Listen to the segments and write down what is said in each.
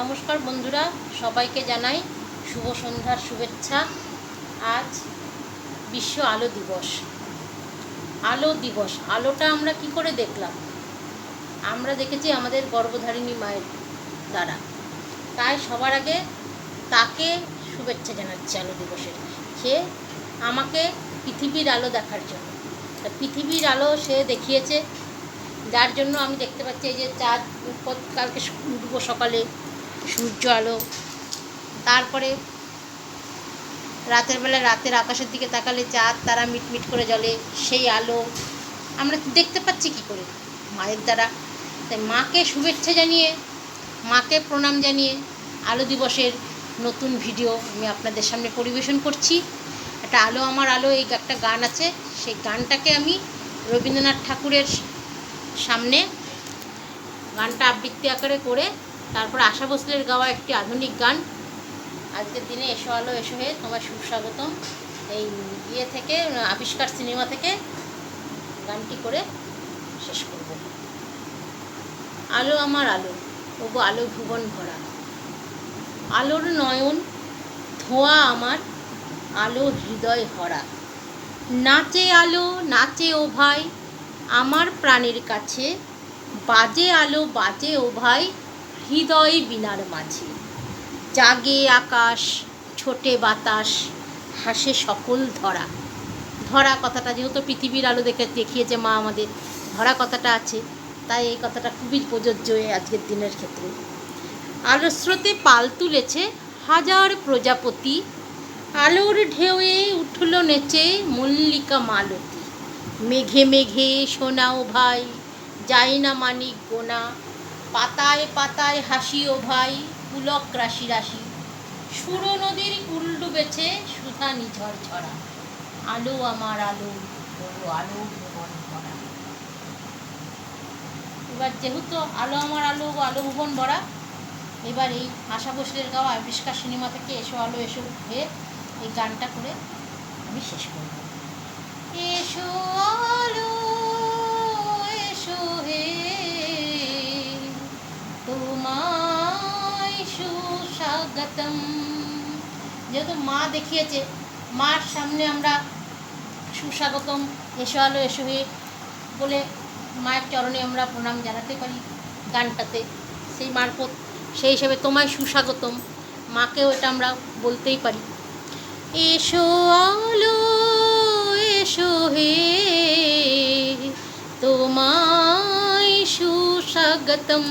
নমস্কার বন্ধুরা, সবাইকে জানাই শুভ সন্ধ্যার শুভেচ্ছা। আজ বিশ্ব আলো দিবস। আলো দিবস, আলোটা আমরা কি করে দেখলাম? আমরা দেখেছি আমাদের গর্ভধারিণী মায়ের দ্বারা। তাই সবার আগে তাকে শুভেচ্ছা জানাচ্ছি আলো দিবসের। সে আমাকে পৃথিবীর আলো দেখার জন্য। পৃথিবীর আলো সে দেখিয়েছে। যার জন্য আমি দেখতে পাচ্ছি এই যে চাঁদ কালকে উঠবো সকালে। সূর্য আলো। তারপরে রাতের বেলা রাতের আকাশের দিকে তাকালে চাঁদ, তারা মিটমিট করে জ্বলে, সেই আলো। আমরা দেখতে পাচ্ছি কি করে? মায়ের দ্বারা। তাই মাকে শুভেচ্ছা জানিয়ে, মাকে প্রণাম জানিয়ে আলো দিবসের নতুন ভিডিও আমি আপনাদের সামনে পরিবেশন করছি। একটা আলো আমার আলো, এই একটা গান আছে। সেই গানটাকে আমি রবীন্দ্রনাথ ঠাকুরের সামনে গানটা আবৃত্তি আকারে করে তারপর আশা ভোসলের গাওয়া একটি আধুনিক গান। আজকের দিনে এসো আলো, এসো হে, তোমার সুস্বাগতম। এই ইয়ে থেকে, আবিষ্কার সিনেমা থেকে গানটি করে শেষ করব। আলো আমার আলো ওগো আলো ভুবন ভরা। আলোর নয়ন, ধোঁয়া আমার, আলো হৃদয় ভরা। নাচে আলো, নাচে ও ভাই, আমার প্রাণের কাছে। বাজে আলো, বাজে ও ভাই হৃদয় বিনার মাঝে। জাগে আকাশ, ছোটে বাতাস হাসে সকল ধরা। ধরা কথাটা যেহেতু পৃথিবীর আলো দেখে দেখিয়েছে মা আমাদের, ধরা কথাটা আছে, তাই এই কথাটা খুবই প্রযোজ্য আজকের দিনের ক্ষেত্রে। আলোর স্রোতে পাল তুলেছে হাজার প্রজাপতি, আলোর ঢেউয়ে উঠল নেচে মল্লিকা মালতী। মেঘে মেঘে শোনাও ভাই, যাই না মানিক গোনা পাতায় পাতায় হাসি ও ভাই, পুলক রাশি রাশি। সুরো নদীর কুল ডুবেছে সুধা নিঝর ঝরা। আলো আমার আলো আলো ভুবন ভরা। এবার যেহেতু আলো আমার আলো আলো ভুবন ভরা, এবার এই আশা ভোসলের গাওয়া আবিষ্কার সিনেমা থেকে এসো আলো, এসো হয়ে এই গানটা করে আমি শেষ করব। এসো সুস্বাগতম যেহেতু মা দেখিয়েছে, মার সামনে আমরা সুস্বাগতম, এসো আলো, এসো হয়ে বলে মায়ের চরণে আমরা প্রণাম জানাতে পারি গানটাতে। সেই মারফত, সেই হিসেবে তোমায় সুস্বাগতম। মাকেও এটা আমরা বলতেই পারি। এসো আলো, এসো হে, তোমায় সুস্বাগতম।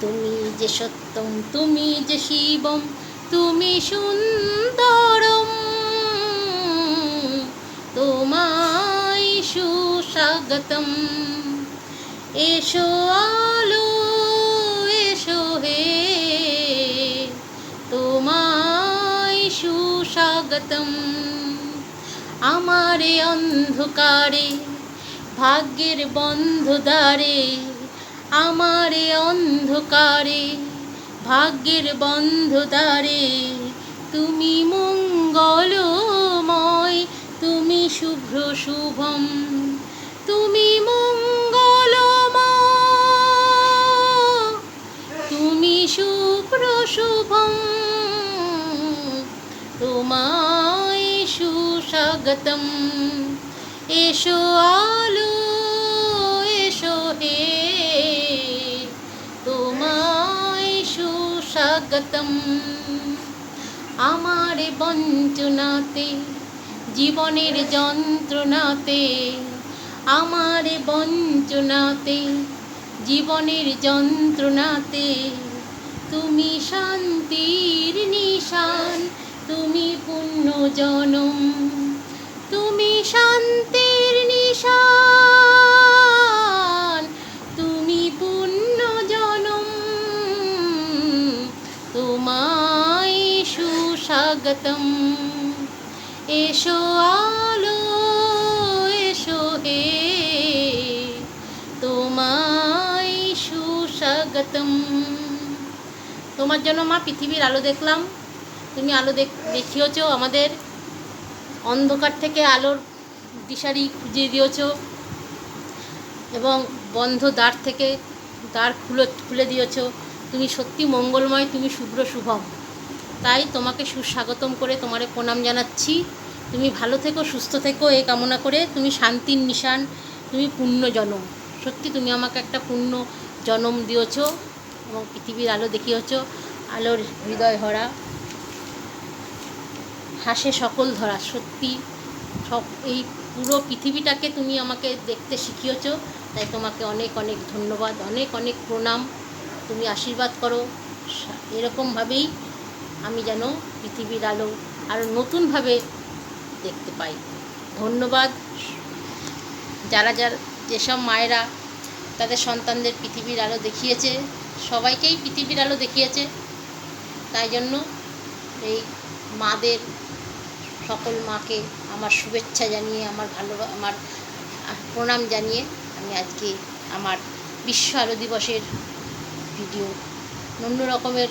তুমি যে সত্যম, তুমি যে শিবম, তুমি সুন্দরম। তোমায় সুস্বাগতম। এসো আলো, এসো হে। তোমায় সুস্বাগতম। আমারে অন্ধকারে, ভাগ্যের বন্ধ দ্বারে আমার অন্ধকারে, ভাগ্যের বন্ধ তুমি মঙ্গলময়, তুমি শুভ্র শুভম। তুমি মঙ্গলময়, তুমি শুভ্র শুভম। তোমায় সুস্বাগতম। এসো আলো সুস্বাগতম আমার বঞ্চনাতে, জীবনের যন্ত্রণাতে, আমার বঞ্চনাতে, জীবনের যন্ত্রণাতে, তুমি শান্তির নিশান, তুমি পুণ্য জনম। সুস্বাগতম এসো আলো এসো হে তোমায় সুস্বাগতম তোমার জন্য মা পৃথিবীর আলো দেখলাম। তুমি আলো দেখ, দেখিয়েছ আমাদের। অন্ধকার থেকে আলোর দিশারি খুঁজে দিয়েছ। এবং বন্ধ দ্বার থেকে দ্বার খুলে খুলে দিয়েছ। তুমি সত্যি মঙ্গলময়, তুমি শুভ্র, শুভম। তাই তোমাকে সুস্বাগতম করে তোমারে প্রণাম জানাচ্ছি। তুমি ভালো থেকো, সুস্থ থেকো, এই কামনা করে তুমি শান্তির নিশান, তুমি পূর্ণ জনম। সত্যি তুমি আমাকে একটা পূর্ণ জনম দিয়েছ এবং পৃথিবীর আলো দেখিয়েছ, আলোর হৃদয় ভরা। হাসে সকল ধরা, সত্যি সব এই পুরো পৃথিবীটাকে তুমি আমাকে দেখতে শিখিয়েছ, তাই তোমাকে অনেক অনেক ধন্যবাদ, অনেক অনেক প্রণাম। তুমি আশীর্বাদ করো এরকমভাবেই আমি যেন পৃথিবীর আলো আরও নতুনভাবে দেখতে পাই। ধন্যবাদ। যারা যারা যেসব মায়েরা তাদের সন্তানদের পৃথিবীর আলো দেখিয়েছে, সবাইকেই পৃথিবীর আলো দেখিয়েছে, তাই জন্য এই মাদের সকল মাকে আমার শুভেচ্ছা জানিয়ে, আমার ভালো, আমার প্রণাম জানিয়ে আমি আজকে আমার বিশ্ব আলো দিবসের ভিডিও। অন্য রকমের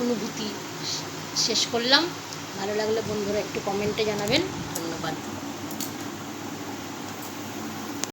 অনুভূতি শেষ করলাম। ভালো লাগলে বন্ধুরা একটু কমেন্টে জানাবেন। ধন্যবাদ।